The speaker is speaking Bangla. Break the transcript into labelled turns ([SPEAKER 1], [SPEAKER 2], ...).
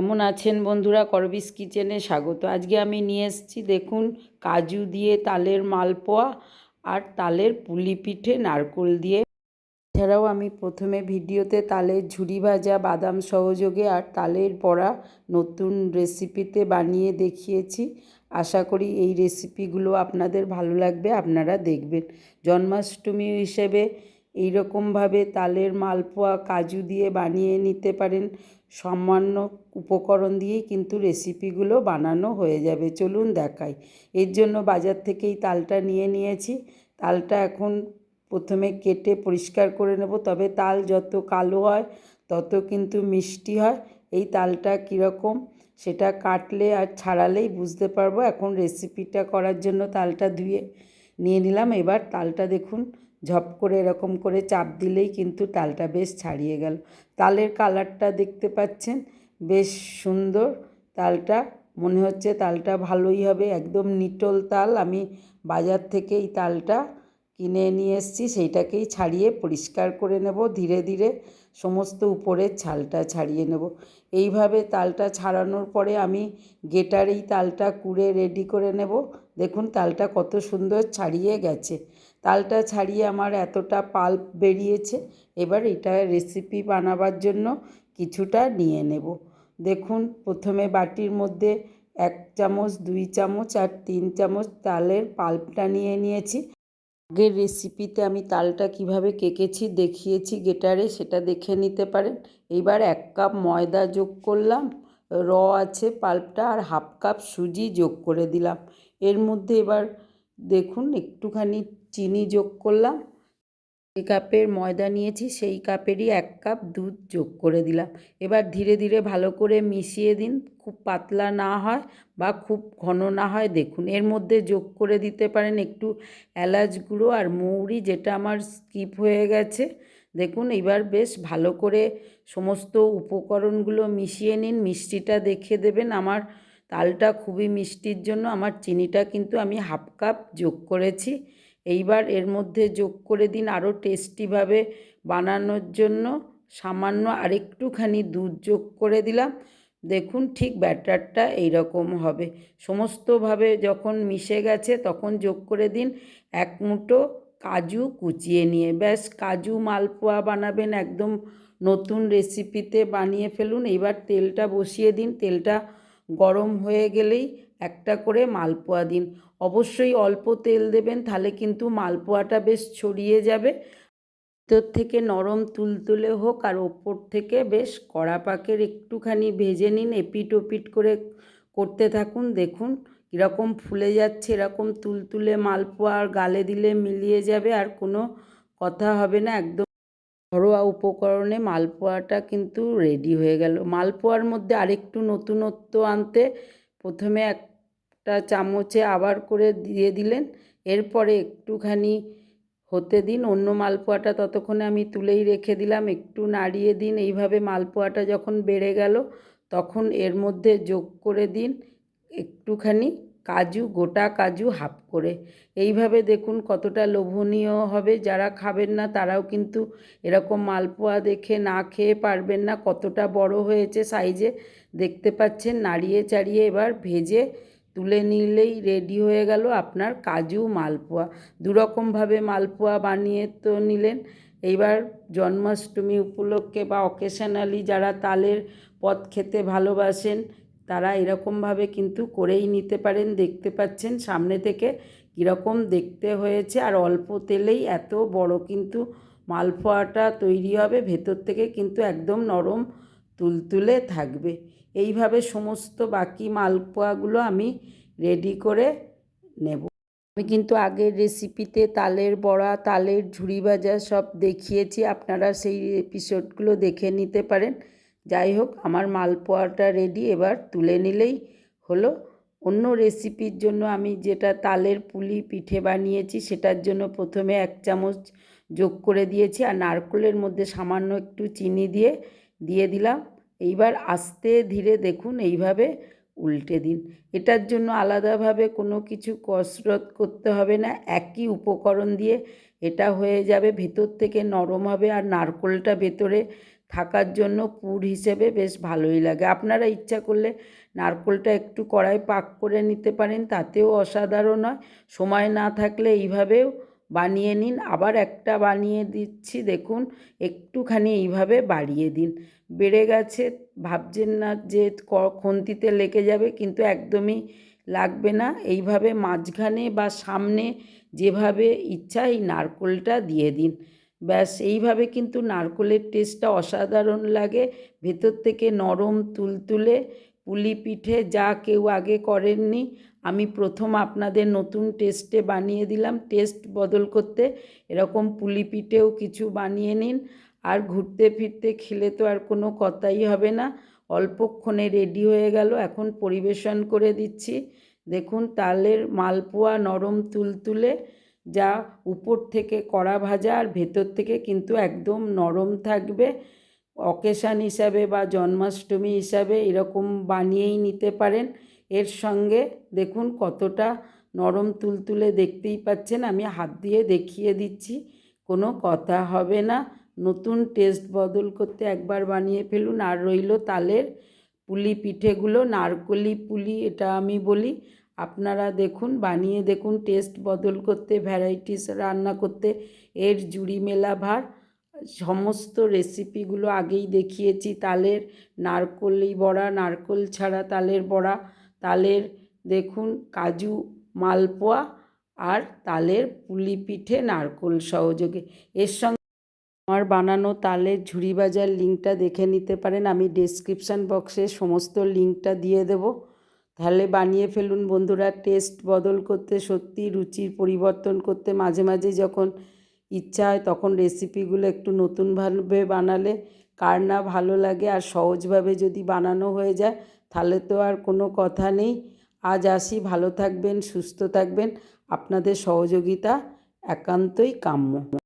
[SPEAKER 1] কেমন আছেন বন্ধুরা? করবিস কিচেনে স্বাগত। আজকে আমি নিয়ে এসেছি, দেখুন, কাজু দিয়ে তালের মালপোয়া আর তালের পুলি পিঠে নারকোল দিয়ে। এছাড়াও আমি প্রথমে ভিডিওতে তালের ঝুড়ি ভাজা, বাদাম সহযোগে আর তালের বড়া নতুন রেসিপিতে বানিয়ে দেখিয়েছি। আশা করি এই রেসিপিগুলো আপনাদের ভালো লাগবে, আপনারা দেখবেন। জন্মাষ্টমী হিসেবে এইরকমভাবে তালের মালপোয়া কাজু দিয়ে বানিয়ে নিতে পারেন। সামান্য উপকরণ দিয়েই কিন্তু রেসিপিগুলো বানানো হয়ে যাবে। চলুন দেখাই। এর জন্য বাজার থেকেই তালটা নিয়ে নিয়েছি। তালটা এখন প্রথমে কেটে পরিষ্কার করে নেব। তবে তাল যত কালো হয়, তত কিন্তু মিষ্টি হয়। এই তালটা কীরকম, সেটা কাটলে আর ছাড়ালেই বুঝতে পারব। এখন রেসিপিটা করার জন্য তালটা ধুয়ে নিয়ে নিলাম। এবার তালটা দেখুন ঝপ করে এরকম করে চাপ দিলেই কিন্তু তালটা বেশ ছাড়িয়ে গেল। তালের কালারটা দেখতে পাচ্ছেন? বেশ সুন্দর। তালটা মনে হচ্ছে তালটা ভালোই হবে। একদম নিটল তাল। আমি বাজার থেকে এই তালটা কিনে নিয়ে এসেছি। সেইটাকেই ছাড়িয়ে পরিষ্কার করে নেব ধীরে ধীরে। সমস্ত উপরের ছালটা ছাড়িয়ে নেব। এইভাবে তালটা ছাড়ানোর পরে আমি গেটার এই তালটা কুড়ে রেডি করে নেব। দেখুন তালটা কত সুন্দর ছাড়িয়ে গেছে। তালটা ছাড়িয়ে আমার এতটা পাল্প বেরিয়েছে। এবার এটা রেসিপি বানাবার জন্য কিছুটা নিয়ে নেব। দেখুন প্রথমে বাটির মধ্যে এক চামচ, দুই চামচ আর তিন চামচ তালের পাল্পটা নিয়ে নিয়েছি। আগের রেসিপিতে আমি তালটা কীভাবে কেকেছি দেখিয়েছি গেটারে, সেটা দেখে নিতে পারেন। এইবার এক কাপ ময়দা যোগ করলাম, র আছে পাল্পটা আর হাফ কাপ সুজি যোগ করে দিলাম। এর মধ্যে এবার দেখুন, একটুখানি চিনি যোগ করলাম। যে কাপের ময়দা নিয়েছি, সেই কাপেরই এক কাপ দুধ যোগ করে দিলাম। এবার ধীরে ধীরে ভালো করে মিশিয়ে দিন। খুব পাতলা না হয় বা খুব ঘন না হয়, দেখুন। এর মধ্যে যোগ করে দিতে পারেন একটু এলাচ গুঁড়ো আর মৌরি, যেটা আমার স্কিপ হয়ে গেছে। দেখুন, এবার বেশ ভালো করে সমস্ত উপকরণগুলো মিশিয়ে নিন। মিষ্টিটা দেখে দেবেন। আমার তালটা খুবই মিষ্টির জন্য। আমার চিনিটা কিন্তু আমি হাফ কাপ যোগ করেছি। এইবার এর মধ্যে যোগ করে দিন আরও টেস্টিভাবে বানানোর জন্য। সামান্য আরেকটুখানি দুধ যোগ করে দিলাম। দেখুন ঠিক ব্যাটারটা এইরকম হবে। সমস্তভাবে যখন মিশে গেছে তখন যোগ করে দিন এক মুঠো কাজু কুচিয়ে নিয়ে। ব্যাস, কাজু মালপোয়া বানাবেন একদম নতুন রেসিপিতে বানিয়ে ফেলুন। এবার তেলটা বসিয়ে দিন। তেলটা গরম হয়ে গেলেই একটা করে মালপোয়া দিন। অবশ্যই অল্প তেল দেবেন, তাহলে কিন্তু মালপোয়াটা বেশ ছড়িয়ে যাবে। ভিতর থেকে নরম তুলতুলে হোক আর ওপর থেকে বেশ কড়া পাকের একটুখানি ভেজে নিন, এপিট ওপিট করে করতে থাকুন। দেখুন কীরকম ফুলে যাচ্ছে, এরকম তুলতুলে মালপোয়া আর গালে দিলে মিলিয়ে যাবে আর কোনো কথা হবে না। একদম ঘরোয়া উপকরণে মালপোয়াটা কিন্তু রেডি হয়ে গেল। মালপোয়ার মধ্যে আরেকটু নতুনত্ব আনতে প্রথমে একটা চামচে আবার করে দিয়ে দিলেন। এরপরে একটুখানি হতে দিন, অন্য মালপোয়াটা ততক্ষণে আমি তুলেই রেখে দিলাম। একটু নাড়িয়ে দিন, এইভাবে মালপোয়াটা যখন বেড়ে গেল তখন এর মধ্যে যোগ করে দিন একটুখানি কাজু, গোটা কাজু হাফ করে। এইভাবে দেখুন কতটা লোভনীয় হবে। যারা খাবেন না তারাও কিন্তু এরকম মালপোয়া দেখে না খেয়ে পারবেন না। কতটা বড় হয়েছে সাইজে। দেখতে পাচ্ছেন নাড়িয়ে চাড়িয়ে এবার ভেজে তুলে নিলেই রেডি হয়ে গেল আপনার কাজু মালপোয়া। দুরকমভাবে মালপোয়া বানিয়ে তো নিলেন। এইবার জন্মাষ্টমী উপলক্ষে বা অকেশনালি যারা তালের পথ খেতে ভালোবাসেন, তারা এরকমভাবে কিন্তু করেই নিতে পারেন। দেখতে পাচ্ছেন সামনে থেকে কীরকম দেখতে হয়েছে। আর অল্প তেলেই এত বড় কিন্তু মালপোয়াটা তৈরি হবে। ভেতর থেকে কিন্তু একদম নরম তুলতুলে থাকবে। এইভাবে সমস্ত বাকি মালপোয়াগুলো আমি রেডি করে নেব। আমি কিন্তু আগের রেসিপিতে তালের বড়া, তালের ঝুড়ি ভাজা সব দেখিয়েছি, আপনারা সেই এপিসোডগুলো দেখে নিতে পারেন। যাই হোক, আমার মালপোয়াটা রেডি এবার তুলে নিলেই হলো। অন্য রেসিপির জন্য আমি যেটা তালের পুলি পিঠে বানিয়েছি, সেটার জন্য প্রথমে এক চামচ যোগ করে দিয়েছি, আর নারকোলের মধ্যে সামান্য একটু চিনি দিয়ে দিয়ে দিলাম। এইবার আস্তে ধীরে দেখুন, এইভাবে উল্টে দিন। এটার জন্য আলাদাভাবে কোনো কিছু কসরত করতে হবে না, একই উপকরণ দিয়ে এটা হয়ে যাবে। ভেতর থেকে নরম হবে আর নারকোলটা ভেতরে থাকার জন্য পুর হিসেবে বেশ ভালোই লাগে। আপনারা ইচ্ছা করলে নারকোলটা একটু কড়াই পাক করে নিতে পারেন, তাতেও অসাধারণ হয়। সময় না থাকলে এইভাবেও বানিয়ে নিন। আবার একটা বানিয়ে দিচ্ছি, দেখুন, একটুখানি এইভাবে বাড়িয়ে দিন। বেড়ে গেছে, ভাবছেন না যে খুন্তিতে লেগে যাবে, কিন্তু একদমই লাগবে না। এইভাবে মাঝখানে বা সামনে যেভাবে ইচ্ছা, এই নারকোলটা দিয়ে দিন। ব্যাস, এইভাবে কিন্তু নারকোলের টেস্টটা অসাধারণ লাগে। ভেতর থেকে নরম তুলতুলে, পুলি পিঠে যা কেউ আগে করেননি আমি প্রথম আপনাদের নতুন টেস্টে বানিয়ে দিলাম। টেস্ট বদল করতে এরকম পুলি পিঠেও কিছু বানিয়ে নিন। আর ঘুরতে ফিরতে খেলে তো আর কোনো কথাই হবে না। অল্পক্ষণে রেডি হয়ে গেল। এখন পরিবেশন করে দিচ্ছি। দেখুন, তালের মালপোয়া নরম তুলতুলে, যা উপর থেকে কড়া ভাজা আর ভেতর থেকে কিন্তু একদম নরম থাকবে। অকেশান হিসাবে বা জন্মাষ্টমী হিসাবে এরকম বানিয়েই নিতে পারেন। এর সঙ্গে দেখুন কতটা নরম তুলতুলে দেখতেই পাচ্ছেন। আমি হাত দিয়ে দেখিয়ে দিচ্ছি, কোনো কথা হবে না। নতুন টেস্ট বদল করতে একবার বানিয়ে ফেলুন। আর রইল তালের পুলি পিঠেগুলো, নারকলি পুলি এটা আমি বলি। আপনারা দেখুন, বানিয়ে দেখুন টেস্ট বদল করতে, ভ্যারাইটিস রান্না করতে। এর জুড়ি মেলা ভার, সমস্ত রেসিপিগুলো আগেই দেখিয়েছি। তালের নারকলি বড়া, নারকল ছাড়া তালের বড়া তালের দেখুন কাজু মালপোয়া আর তালের পুলি পিঠে নারকোল সহযোগে। এর সঙ্গে আমার বানানো তালের ঝুড়ি বাজার লিঙ্কটা দেখে নিতে পারেন। আমি ডেসক্রিপশান বক্সে সমস্ত লিঙ্কটা দিয়ে দেব। তাহলে বানিয়ে ফেলুন বন্ধুরা। টেস্ট বদল করতে, সত্যি রুচির পরিবর্তন করতে মাঝে মাঝে যখন ইচ্ছা হয় তখন রেসিপিগুলো একটু নতুনভাবে বানালে কার না ভালো লাগে আর সহজভাবে যদি বানানো হয়ে যায় তাহলে তো আর কোনো কথা নেই। আজ আসি, ভালো থাকবেন, সুস্থ থাকবেন। আপনাদের সহযোগিতা একান্তই কাম্য।